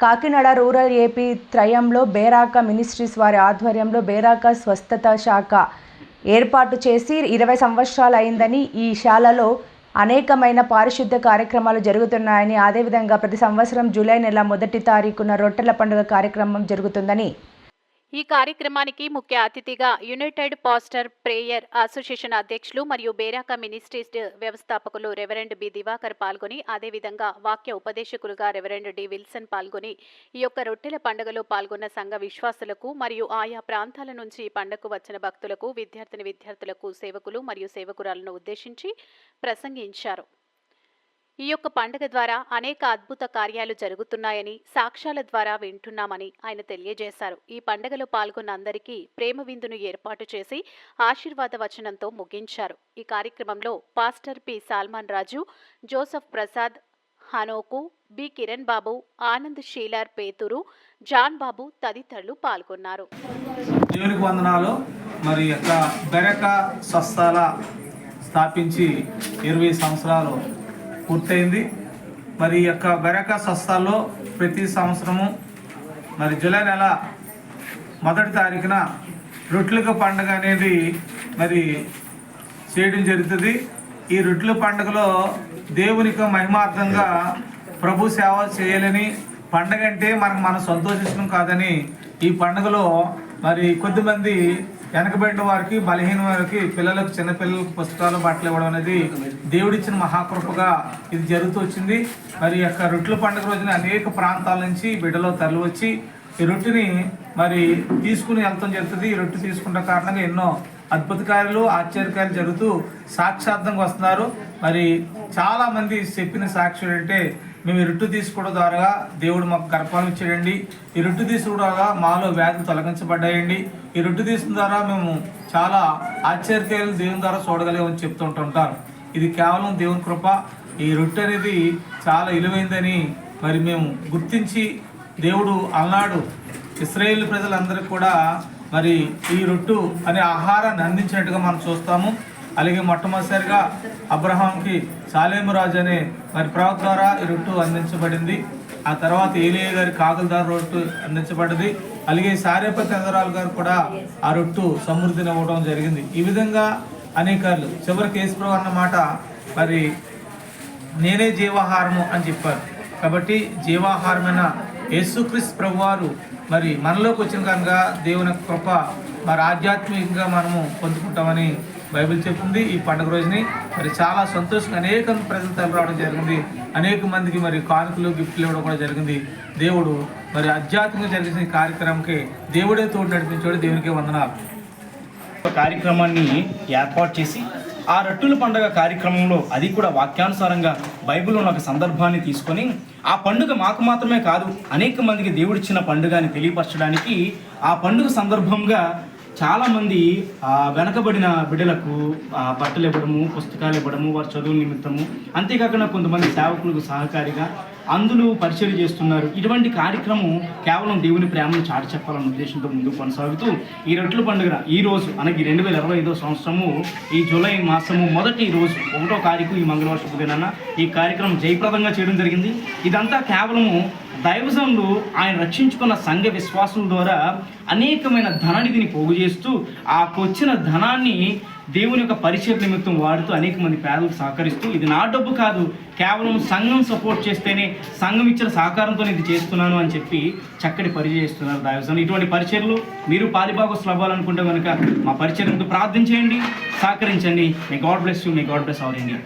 Kakinada rural AP త్రయంలో బేరాక ministries వారి ఆధ్వర్యంలో బేరాక స్వస్థత శాఖ ఏర్పాటు చేసి ఇరవై సంవత్సరాలు అయిందని ఈ శాలలో అనేకమైన పారిశుద్ధ కార్యక్రమాలు జరుగుతున్నాయని అదేవిధంగా ప్రతి సంవత్సరం జూలై నెల మొదటి తారీఖున రొట్టెల పండుగ కార్యక్రమం జరుగుతుందని ఈ కార్యక్రమానికి ముఖ్య అతిథిగా యునైటెడ్ పాస్టర్ ప్రేయర్ అసోసియేషన్ అధ్యక్షులు మరియు బేరాక మినిస్ట్రీస్ వ్యవస్థాపకులు రెవరెండ్ బి దివాకర్ పాల్గొని అదేవిధంగా వాక్య ఉపదేశకులుగా రెవరెండ్ డి విల్సన్ పాల్గొని ఈ యొక్క రొట్టెల పండుగలో పాల్గొన్న సంఘ విశ్వాసులకు మరియు ఆయా ప్రాంతాల నుంచి ఈ పండుగకు వచ్చిన భక్తులకు విద్యార్థిని విద్యార్థులకు సేవకులు మరియు సేవకురాలను ఉద్దేశించి ప్రసంగించారు. ఈ యొక్క పండుగ ద్వారా అనేక అద్భుత కార్యాలు జరుగుతున్నాయని సాక్ష్యాల ద్వారా వింటున్నామని ఆయన తెలియజేశారు. ఈ పండుగలో పాల్గొన్న అందరికీ ప్రేమ విందును ఏర్పాటు చేసి ఆశీర్వాద వచనంతో ముగించారు. ఈ కార్యక్రమంలో pastor P. Salman Raju Joseph Prasad Hanoku B. Kiran Babu Anand Sheelar Pethuru John Babu తదితరులు పాల్గొన్నారు. దేవునికి వందనాలు. మరి యొక్క బెరక స్థాపించి ఇరవై సంవత్సరాలు పూర్తయింది. మరి ఈ యొక్క బెరక సంస్థల్లో ప్రతి సంవత్సరము మరి జూలై నెల మొదటి తారీఖున రొట్లుక పండుగ అనేది మరి చేయడం జరుగుతుంది. ఈ రొట్టెల పండుగలో దేవునికి మహిమార్థంగా ప్రభు సేవ చేయాలని పండగ అంటే మనకు మనం సంతోషించడం కాదని ఈ పండుగలో మరి కొద్దిమంది వెనకబడిన వారికి బలహీన వారికి పిల్లలకు చిన్నపిల్లలకు పుస్తకాలు బట్టలు ఇవ్వడం అనేది దేవుడిచ్చిన మహాకృపగా ఇది జరుగుతూ వచ్చింది. మరి యొక్క రొట్టెల పండుగ రోజున అనేక ప్రాంతాల నుంచి బిడ్డలో తరలి వచ్చి ఈ రొట్టెని మరి తీసుకుని వెళ్తాం జరుగుతుంది. ఈ రొట్టె తీసుకున్న కారణంగా ఎన్నో అద్భుత కార్యాలు ఆశ్చర్యకార్యాలు జరుగుతూ సాక్షార్థంగా వస్తున్నారు. మరి చాలామంది చెప్పిన సాక్షులు అంటే మేము ఈ తీసుకోవడం ద్వారా దేవుడు మాకు గర్భాలు ఇచ్చాడండి ఈ తీసుకోవడం ద్వారా మాలో వ్యాధులు తొలగించబడ్డాయండి. ఈ రొట్టె తీసుకున్న ద్వారా మేము చాలా ఆశ్చర్యకార్యాలు దేవుని ద్వారా చూడగలిగామని చెప్తుంటుంటారు ఇది కేవలం దేవుని కృప. ఈ రొట్టె అనేది చాలా విలువైందని మరి మేము గుర్తించి దేవుడు అలనాడు ఇస్రాయేల్ ప్రజలందరికీ కూడా మరి ఈ రొట్టు అనే ఆహారాన్ని అందించినట్టుగా మనం చూస్తాము. అలాగే మొట్టమొదటిసారిగా అబ్రహాంకి సాలేమురాజు అనే మరి ప్రవక్త ద్వారా ఈ రొట్టు అందించబడింది. ఆ తర్వాత ఏలియ గారి కాకులదార రొట్టు అందించబడింది అలాగే సారేపతి చంద్రరావు గారు కూడా ఆ రొట్టు సమృద్ధిని ఇవ్వడం జరిగింది. ఈ విధంగా అనేకాలు చివరికి యేసుప్రభు అన్న మాట మరి నేనే జీవాహారము అని చెప్పారు. కాబట్టి జీవాహారమైన యేసుక్రీస్ ప్రభువారు మరి మనలోకి వచ్చిన కనుక దేవుని కృప మరి ఆధ్యాత్మికంగా మనము పొందుకుంటామని బైబిల్ చెప్పింది ఈ పండుగ రోజుని మరి చాలా సంతోషంగా అనేక ప్రజలు తరలి జరిగింది. అనేక మందికి మరి కానుకలు గిఫ్ట్లు ఇవ్వడం కూడా జరిగింది. దేవుడు మరి ఆధ్యాత్మికంగా జరిగిన కార్యక్రమంకి దేవుడే తోడు నడిపించాడు. దేవునికి వందనాలు. ఒక కార్యక్రమాన్ని ఏర్పాటు చేసి ఆ రొట్టెల పండుగ కార్యక్రమంలో అది కూడా వాక్యానుసారంగా బైబిల్లో ఉన్న ఒక సందర్భాన్ని తీసుకొని ఆ పండుగ మాకు మాత్రమే కాదు అనేక మందికి దేవుడిచ్చిన పండుగ అని తెలియపరచడానికి ఆ పండుగ సందర్భంగా చాలామంది ఆ, వెనకబడిన బిడ్డలకు బట్టలు ఇవ్వడము పుస్తకాలు ఇవ్వడము వారి చదువు నిమిత్తము అంతేకాకుండా కొంతమంది సేవకులకు సహకారిగా అందులో పరిచయం చేస్తున్నారు. ఇటువంటి కార్యక్రమం కేవలం దేవుని ప్రేమను చాటి చెప్పాలన్న ఉద్దేశంతో ముందుకు కొనసాగుతూ ఈ రొట్టెల పండుగ ఈ రోజు అనగా రెండు వేల ఇరవై ఐదో సంవత్సరము ఈ జూలై మాసము మొదటి రోజు ఒకటో తారీఖు ఈ మంగళవారం శుభదినాన ఈ కార్యక్రమం జయప్రదంగా చేయడం జరిగింది. ఇదంతా కేవలము దైవజనులు ఆయన రక్షించుకున్న సంఘ విశ్వాసం ద్వారా అనేకమైన ధననిధిని పోగు చేస్తూ ఆ వచ్చిన ధనాన్ని దేవుని యొక్క పరిచయ నిమిత్తం వాడుతూ అనేక మంది పేదలకు సహకరిస్తూ ఇది నా డబ్బు కాదు కేవలం సంఘం సపోర్ట్ చేస్తేనే సంఘం ఇచ్చిన సహకారంతో ఇది చేస్తున్నాను అని చెప్పి చక్కటి పరిచయం చేస్తున్నారు దైవజనులు. ఇటువంటి పరిచయలు మీరు పాలిభాగస్తులు అవ్వాలనుకుంటే కనుక మా పరిచయంతో ప్రార్థన చేయండి సహకరించండి. మీ గాడ్ బ్లెస్ యూ మీ గాడ్ బ్లెస్ అవర్ ఇండియా